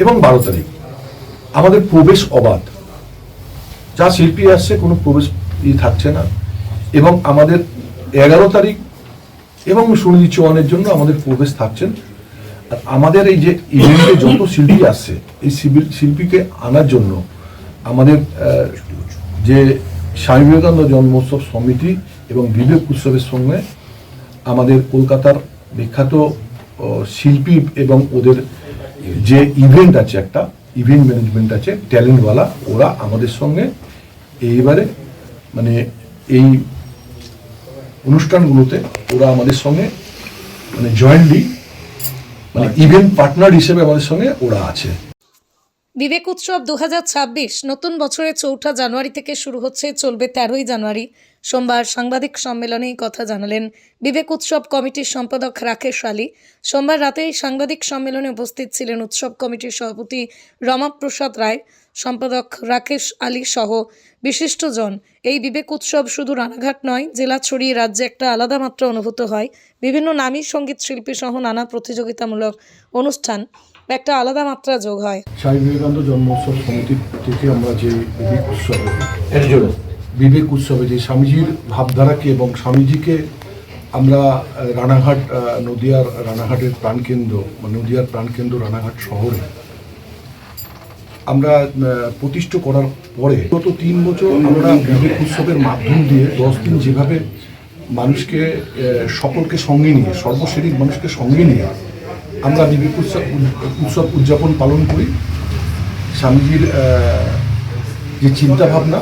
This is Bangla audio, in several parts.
এবং বারো তারিখ। আমাদের প্রবেশ অবাধ। যা শিল্পী আসছে, কোনো প্রবেশ ই থাকছে না। এবং আমাদের এগারো তারিখ এবং সুনীল চৌহানের জন্য আমাদের প্রবেশ থাকছেন। আর আমাদের এই যে ইভেন্টে যত শিল্পী আসছে, এই শিল্পী- শিল্পীকে আনার জন্য আমাদের যে স্বামী বিবেকানন্দ জন্মোৎসব সমিতি এবং বিবেক উৎসবের সঙ্গে আমাদের কলকাতার বিখ্যাত শিল্পী এবং ওদের যে ইভেন্ট আছে একটা ইভেন্ট ম্যানেজমেন্ট আছে ট্যালেন্টওয়ালা ওরা আমাদের সঙ্গে এইবারে মানে এই অনুষ্ঠানগুলোতে ওরা আমাদের সঙ্গে মানে জয়েন্টলি মানে ইভেন্ট পার্টনার হিসেবে আমাদের সঙ্গে ওরা আছে। বিবেক উৎসব দু হাজার ছাব্বিশ, নতুন বছরের চৌঠা জানুয়ারি থেকে শুরু হচ্ছে, চলবে তেরোই জানুয়ারি। সোমবার সাংবাদিক সম্মেলনে কথা জানালেন বিবেক উৎসব কমিটির সম্পাদক রাকেশ আলী। সোমবার রাতে সাংবাদিক সম্মেলনে উপস্থিত ছিলেন উৎসব কমিটির সভাপতি রমাপ্রসাদ রায়, সম্পাদক রাকেশ আলী সহ বিশিষ্টজন। এই বিবেক উৎসব শুধু রানাঘাট নয়, জেলা ছড়িয়ে রাজ্যে একটা আলাদা মাত্রা অনুভূত হয়। বিভিন্ন নামী সংগীত শিল্পী সহ নানা প্রতিযোগিতামূলক অনুষ্ঠান একটা আলাদা মাত্রা যোগ হয়। স্বামী বিবেকানন্দ জন্মোৎসব সমিতি থেকে আমরা যে বিবেক উৎসবে এর জন্য বিবেক উৎসবে যে স্বামীজির ভাবধারাকে এবং স্বামীজিকে আমরা রানাঘাট নদিয়ার রানাঘাটের প্রাণকেন্দ্র বা নদিয়ার প্রাণকেন্দ্র রানাঘাট শহরে আমরা প্রতিষ্ঠা করার পরে গত তিন বছর আমরা বিবেক উৎসবের মাধ্যম দিয়ে দশ দিন যেভাবে মানুষকে সকলকে সঙ্গে নিয়ে সর্বশ্রেণীর মানুষকে সঙ্গে নিয়ে আমরা বিবেক উৎসব উৎসব উদযাপন পালন করি। স্বামীজির যে চিন্তাভাবনা,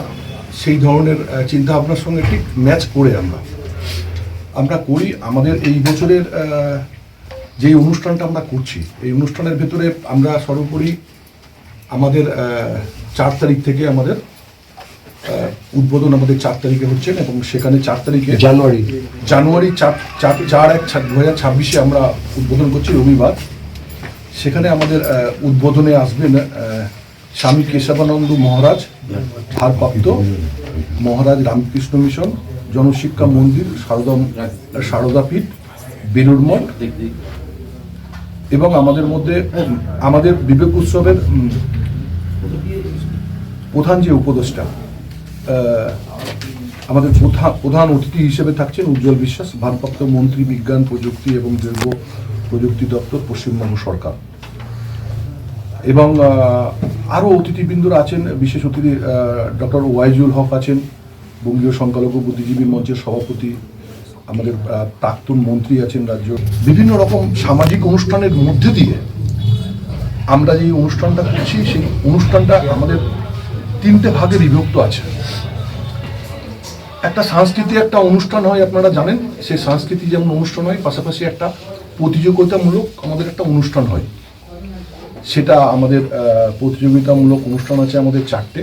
সেই ধরনের চিন্তাভাবনার সঙ্গে ঠিক ম্যাচ করে আমরা। আমরা করি, আমাদের এই বছরের যে অনুষ্ঠানটা আমরা করছি, এই অনুষ্ঠানের ভেতরে আমরা সর্বোপরি আমাদের চার তারিখ থেকে আমাদের উদ্বোধন আমাদের চার তারিখে হচ্ছে এবং সেখানে চার তারিখে জানুয়ারি। জানুয়ারি চার চার এক দু হাজার ছাব্বিশে আমরা উদ্বোধন করছি রবিবার। সেখানে আমাদের উদ্বোধনে আসবেন স্বামী কেশবানন্দ মহারাজ, ভারপ্রাপ্ত মহারাজ রামকৃষ্ণ মিশন, জনশিক্ষা মন্দির, সারদা সারদাপীঠ বেলুর মঠ এবং আমাদের মধ্যে, আমাদের বিবেক উৎসবের প্রধান যে উপদেষ্টা আমাদের প্রধান অতিথি হিসেবে থাকছেন উজ্জ্বল বিশ্বাস, ভারপ্রাপ্ত মন্ত্রী বিজ্ঞান, প্রযুক্তি এবং জৈব প্রযুক্তি দপ্তর, পশ্চিমবঙ্গ সরকার। এবং আরও অতিথিবৃন্দরা আছেন, বিশেষ অতিথি ডক্টর ওয়াইজুল হক আছেন, বঙ্গীয় সংখ্যালঘু বুদ্ধিজীবী মঞ্চের সভাপতি, আমাদের প্রাক্তন মন্ত্রী আছেন রাজ্য। বিভিন্ন রকম সামাজিক অনুষ্ঠানের মধ্যে দিয়ে আমরা যে অনুষ্ঠানটা করছি, সেই অনুষ্ঠানটা আমাদের তিনটে ভাগে বিভক্ত আছে। একটা সাংস্কৃতিক একটা অনুষ্ঠান হয়, আপনারা জানেন, সেই সাংস্কৃতিক যেমন অনুষ্ঠান হয়, পাশাপাশি একটা প্রতিযোগিতামূলক আমাদের একটা অনুষ্ঠান হয়। সেটা আমাদের প্রতিযোগিতামূলক অনুষ্ঠান আছে আমাদের চারটে।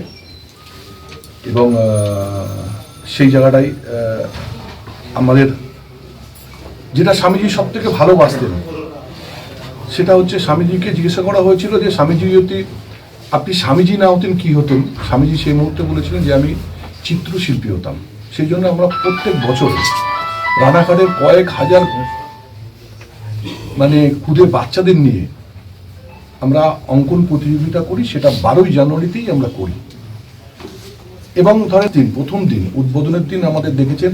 এবং সেই জায়গাটাই আমাদের যেটা স্বামীজি সব থেকে ভালোবাসতেন। সেটা হচ্ছে স্বামীজিকে জিজ্ঞাসা করা হয়েছিল যে, স্বামীজি যদি আপনি স্বামীজি না হতেন কি হতেন? স্বামীজি সেই মুহূর্তে বলেছিলেন যে, আমি চিত্রশিল্পী হতাম। সেই জন্য আমরা প্রত্যেক বছর রানাঘাটের কয়েক হাজার মানে খুদে বাচ্চাদের নিয়ে আমরা অঙ্কন প্রতিযোগিতা করি, সেটা বারোই জানুয়ারিতেই আমরা করি। এবং ধরেন দিন, প্রথম দিন, উদ্বোধনের দিন আমাদের দেখেছেন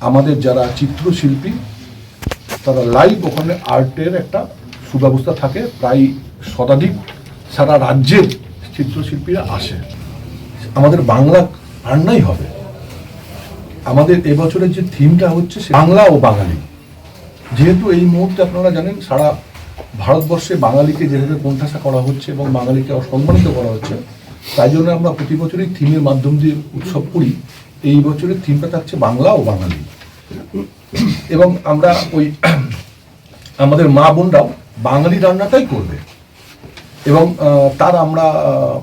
আমাদের যারা চিত্রশিল্পী, তারা লাইভ ওখানে আর্টের একটা সুব্যবস্থা থাকে, প্রায় শতাধিক সারা রাজ্যের চিত্রশিল্পীরা আসে। আমাদের বাংলা রান্নাই হবে। আমাদের এবছরের যে থিমটা হচ্ছে বাংলা ও বাঙালি। যেহেতু এই মুহূর্তে আপনারা জানেন, সারা ভারতবর্ষে বাঙালিকে যেভাবে কোণঠাসা করা হচ্ছে এবং বাঙালিকে অসম্মানিত করা হচ্ছে, তাই জন্য আমরা প্রতি বছরই থিমের মাধ্যম দিয়ে উৎসব করি। এই বছরের থিমটা থাকছে বাংলা ও বাঙালি। এবং আমরা ওই আমাদের মা বোনরাও বাঙালি রান্নাটাই করবে। এবং তার আমরা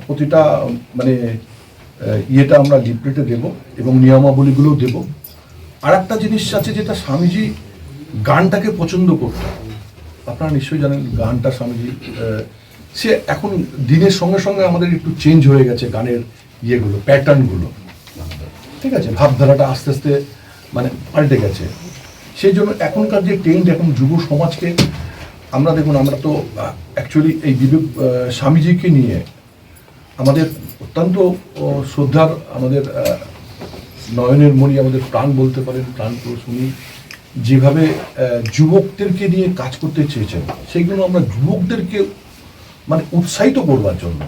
প্রতিটা মানে ইয়েটা আমরা লিপলেটে দেব এবং নিয়মাবলীগুলোও দেব। আর একটা জিনিস আছে যেটা স্বামীজি গানটাকে পছন্দ করতো আপনারা নিশ্চয়ই জানেন গানটা স্বামীজি সে এখন দিনের সঙ্গে সঙ্গে আমাদের একটু চেঞ্জ হয়ে গেছে গানের ইয়েগুলো প্যাটার্নগুলো ঠিক আছে, ভাবধারাটা আস্তে আস্তে মানে পাল্টে গেছে। সেই জন্য এখনকার যে ট্রেন্ড এখন যুব সমাজকে, আমরা দেখুন, আমরা তো অ্যাকচুয়ালি এই বিবেক স্বামীজিকে নিয়ে আমাদের অত্যন্ত শ্রদ্ধার আমাদের নয়নের মণি আমাদের প্রাণ বলতে পারেন, প্রাণ পুরুষ যেভাবে যুবকদেরকে নিয়ে কাজ করতে চেয়েছেন, সেইগুলো আমরা যুবকদেরকে মানে উৎসাহিত করবার জন্য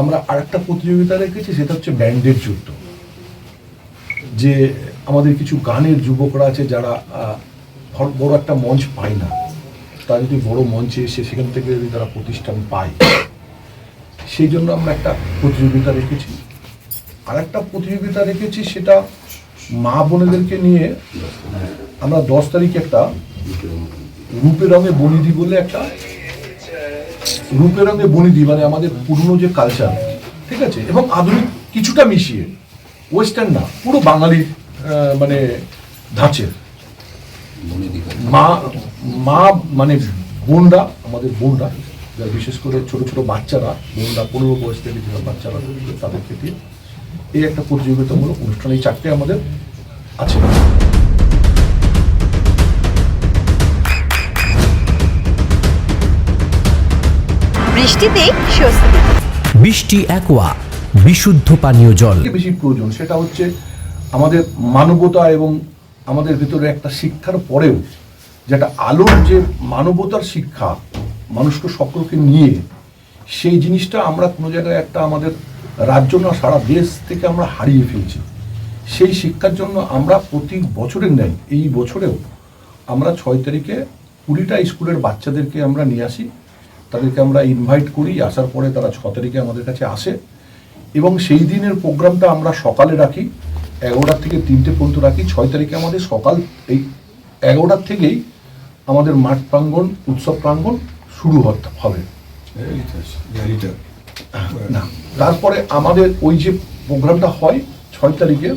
আমরা আরেকটা প্রতিযোগিতা রেখেছি, সেটা হচ্ছে ব্যান্ডের যুদ্ধ। যে আমাদের কিছু গানের যুবকরা আছে যারা বড় একটা মঞ্চ পায় না। তারা যদি বড় মঞ্চে এসে সেখান থেকে যদি তারা প্রতিষ্ঠান পায় সেই জন্য আমরা একটা প্রতিযোগিতা রেখেছি। আর একটা প্রতিযোগিতা রেখেছি সেটা মা বোনেদেরকে নিয়ে আমরা দশ তারিখে একটা রূপে রঙে বনিদি বলে একটা রূপে রঙে বনিদি মানে আমাদের পুরনো যে কালচার ঠিক আছে? এবং আধুনিক কিছুটা মিশিয়ে ওয়েস্টার্ন না, পুরো বাঙালি মানে ধাঁচের মা মা মানে বোনরা, আমাদের বোনরা বিশেষ করে ছোট ছোট বাচ্চারা বোনরা পনেরো বয়স থেকে যেসব বাচ্চারা তাদেরকে দিয়ে এই একটা প্রতিযোগিতামূলক অনুষ্ঠান এই চারটে আমাদের আছে। বৃষ্টিতে স্বস্তি। বৃষ্টি অ্যাকোয়া বিশুদ্ধ পানীয় জল। বেশি প্রয়োজন সেটা হচ্ছে আমাদের মানবতা এবং আমাদের ভিতরে একটা শিক্ষার পরেও যেটা আলোর যে মানবতার শিক্ষা মানুষকে সকলকে নিয়ে সেই জিনিসটা আমরা কোনো জায়গায় একটা আমাদের রাজ্য না, সারা দেশ থেকে আমরা হারিয়ে ফেলছি। সেই শিক্ষার জন্য আমরা প্রতি বছরের নেই এই বছরেও আমরা ছয় তারিখে কুড়িটা স্কুলের বাচ্চাদেরকে আমরা নিয়ে আসি। তাদেরকে আমরা ইনভাইট করি, আসার পরে তারা ছ তারিখে আমাদের কাছে আসে। এবং সেই দিনের প্রোগ্রামটা আমরা সকালে রাখি এগারোটার থেকে তিনটে পর্যন্ত রাখি। ছয় তারিখে আমাদের সকাল, এই এগারোটার থেকেই আমাদের মাঠ প্রাঙ্গণ, উৎসব প্রাঙ্গণ শুরু হবে না, তারপরে আমাদের ওই যে প্রোগ্রামটা হয় ছয় তারিখে,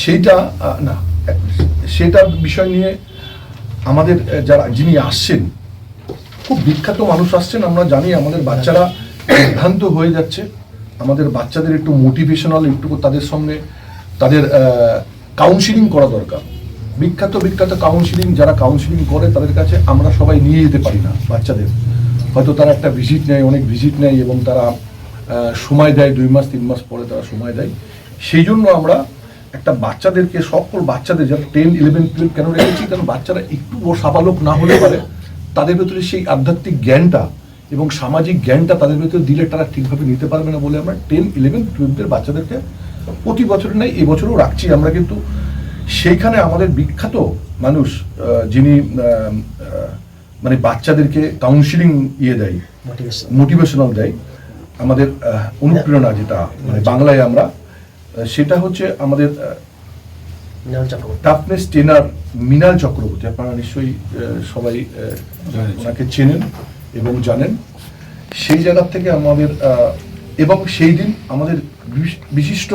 সেইটা না। সেটার বিষয় নিয়ে আমাদের যারা, যিনি আসছেন, খুব বিখ্যাত মানুষ আসছেন, আমরা জানি আমাদের বাচ্চারা বিভ্রান্ত হয়ে যাচ্ছে আমাদের বাচ্চাদের একটু মোটিভেশনাল একটু তাদের সঙ্গে তাদের কাউন্সিলিং করা দরকার বিখ্যাত বিখ্যাত কাউন্সিলিং যারা কাউন্সিলিং করে, তাদের কাছে আমরা সবাই নিয়ে যেতে পারি না বাচ্চাদের। হয়তো তারা একটা ভিজিট নেয়, অনেক ভিজিট নেয় এবং তারা সময় দেয় দুই মাস, তিন মাস পরে তারা সময় দেয়। সেই জন্য আমরা একটা বাচ্চাদেরকে, সকল বাচ্চাদের, যারা টেন ইলেভেন টুয়েলভ কেন রেখেছি, কারণ বাচ্চারা একটু ও সাবালক না হলে পারে, তাদের ভেতরে সেই আধ্যাত্মিক জ্ঞানটা এবং সামাজিক জ্ঞানটা তাদের ভেতরে দিলে তারা ঠিকভাবে নিতে পারবে না বলে আমরা টেন ইলেভেন টুয়েলভের বাচ্চাদেরকে প্রতি বছর নেই এই বছরও রাখছি। আমরা কিন্তু সেইখানে আমাদের বিখ্যাত মানুষ যিনি মানে বাচ্চাদেরকে কাউন্সিলিং ইয়ে দেয় মোটিভেশনাল দেয়। আমাদের অনুপ্রেরণা যেটা মানে বাংলায় আমরা সেটা হচ্ছে আমাদের টাফনেস ট্রেনার মিনাল চক্রবর্তী। আপনারা নিশ্চয়ই সবাই ওনাকে চেনেন এবং জানেন। সেই জায়গার থেকে আমাদের এবং সেই দিন আমাদের বিশিষ্ট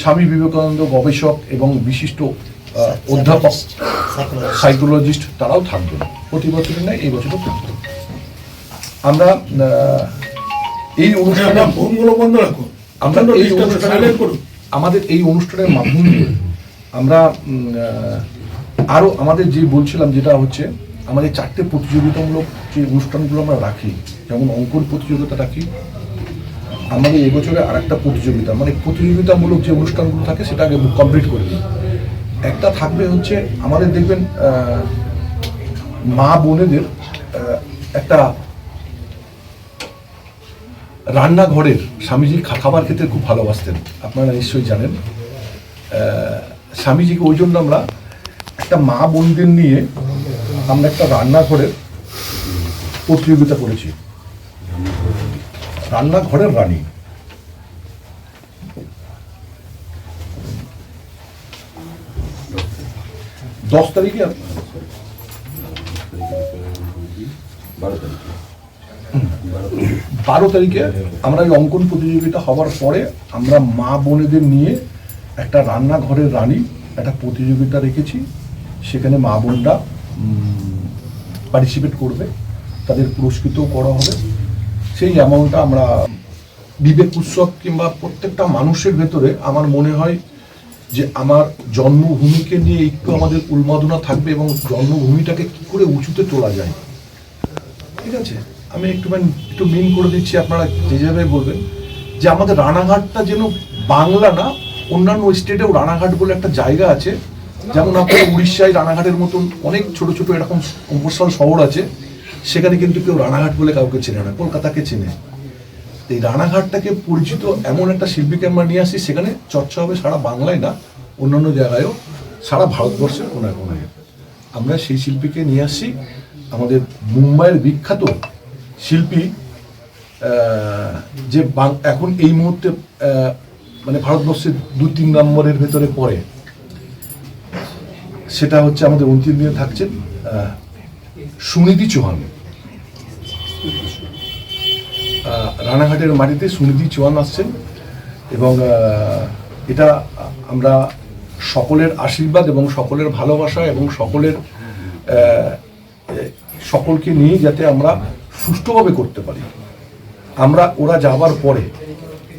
স্বামী বিবেকানন্দ গবেষক এবং বিশিষ্ট অধ্যাপক সাইকোলজিস্ট তারাও থাকবেন। প্রতি বছরই নয় এই বছরও থাকবেন। আমরা এই অনুষ্ঠানে ফোনগুলো বন্ধ রাখো আমরা এই অনুষ্ঠানের আমাদের এই অনুষ্ঠানের মাধ্যম দিয়ে আমরা আরও আমাদের যে বলছিলাম যেটা হচ্ছে আমাদের চারটে প্রতিযোগিতামূলক যে অনুষ্ঠানগুলো আমরা রাখি যেমন অঙ্কন প্রতিযোগিতা রাখি আমাদের এবছরে আর একটা প্রতিযোগিতা মানে প্রতিযোগিতামূলক যে অনুষ্ঠানগুলো থাকে সেটা আগে কমপ্লিট করে দিই। একটা থাকবে হচ্ছে আমাদের দেখবেন মা বোনেদের একটা রান্নাঘরের স্বামীজি খাবার খেতে খুব ভালোবাসতেন, আপনারা নিশ্চয়ই জানেন। স্বামীজিকে ওই জন্য আমরা একটা মা বোনদের নিয়ে আমরা একটা রান্নাঘরের প্রতিযোগিতা করেছি। রান্নাঘরের রানী। দশ তারিখে বারো তারিখে। আমরা এই অঙ্কন প্রতিযোগিতা হওয়ার পরে আমরা মা বোনেদের নিয়ে একটা রান্নাঘরের রানী একটা প্রতিযোগিতা রেখেছি। সেখানে মা বোনরা পার্টিসিপেট করবে। তাদের পুরস্কৃতও করা হবে। সেই অ্যামাউন্টটা আমরা বিবেক উৎসব কিংবা প্রত্যেকটা মানুষের ভেতরে আমার মনে হয় যে আমার জন্মভূমিকে নিয়ে একটু আমাদের উন্মাদনা থাকবে এবং জন্মভূমিটাকে কি করে উঁচুতে তোলা যায়। ঠিক আছে? আমি একটু একটু মিন করে দিচ্ছি, আপনারা যে যেভাবে বলবেন, যে আমাদের রানাঘাটটা যেন বাংলা না, অন্যান্য স্টেটেও রানাঘাট বলে একটা জায়গা আছে। যেমন আপনার উড়িষ্যায় রানাঘাটের মতন অনেক ছোট ছোট এরকম মফস্বল শহর আছে। সেখানে কিন্তু কেউ রানাঘাট বলে কাউকে চেনে না, কলকাতাকে চেনে। এই রানাঘাটটাকে পরিচিত এমন একটা শিল্পীকে আমরা নিয়ে আসি, সেখানে চর্চা হবে সারা বাংলায় না, অন্যান্য জায়গায়ও সারা ভারতবর্ষের কোনায় কোনায়। আমরা সেই শিল্পীকে নিয়ে আসছি আমাদের মুম্বাইয়ের বিখ্যাত শিল্পী যে এখন এই মুহূর্তে মানে ভারতবর্ষের দু তিন নম্বরের ভেতরে পড়ে। সেটা হচ্ছে আমাদের অন্তিম দিনে থাকছেন সুনিধি চৌহান। রানাঘাটের মাটিতে সুনিধি চৌহান আসছেন এবং এটা আমরা সকলের আশীর্বাদ এবং সকলের ভালোবাসা এবং সকলের সকলকে নিয়ে যাতে আমরা সুষ্ঠুভাবে করতে পারি। আমরা, ওরা যাওয়ার পরে,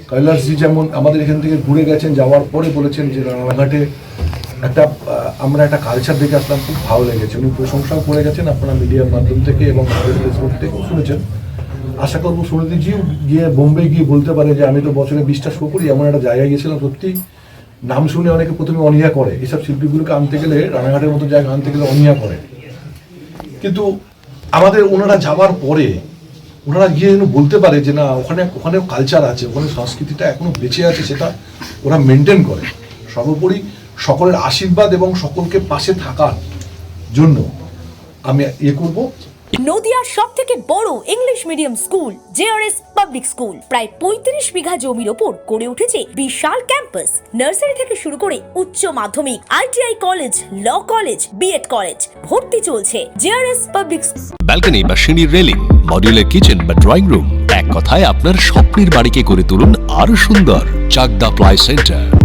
কৈলাসজি যেমন আমাদের এখান থেকে ঘুরে গেছেন, যাওয়ার পরে বলেছেন যে রানাঘাটে একটা আমরা একটা কালচার দেখে আসলাম, খুব ভালো লেগেছে। উনি প্রশংসাও করে গেছেন আপনারা মিডিয়ার মাধ্যম থেকে এবং ফেসবুক থেকেও শুনেছেন। আশা করব সুনীতিজিও গিয়ে বোম্বে গিয়ে বলতে পারে যে, আমি তো বছরে বিশটা শো করি, এমন একটা জায়গায় গেছিলাম সত্যি নাম শুনে অনেকে প্রথমে অনীহা করে। এসব শিল্পীগুলোকে আনতে গেলে, রানাঘাটের মতো জায়গা আনতে গেলে অনীহা করে। কিন্তু আমাদের ওনারা যাওয়ার পরে, ওনারা গিয়ে যেন বলতে পারে যে, না, ওখানে, ওখানেও কালচার আছে, ওখানে সংস্কৃতিটা এখনও বেঁচে আছে, সেটা ওরা মেনটেন করে। সর্বোপরি সকলের আশীর্বাদ এবং সকলকে পাশে থাকার জন্য আমি ইয়ে করব। নদিয়ার সব থেকে বড় English medium school JRS public school. প্রায় পঁয়ত্রিশ বিঘা জমির ওপর গড়ে উঠেছে বিশাল ক্যাম্পাস। নার্সারি থেকে শুরু করে উচ্চ মাধ্যমিক ITI college law college BEd college ভর্তি চলছে জেআরএস পাবলিক ব্যালকনি বা সিঁড়ির রেলিং মডিউলার কিচেন বা ড্রয়িং রুম এক কথায় আপনার স্বপ্নের বাড়িকে করে তুলুন আরও সুন্দর Chakdah ply centre.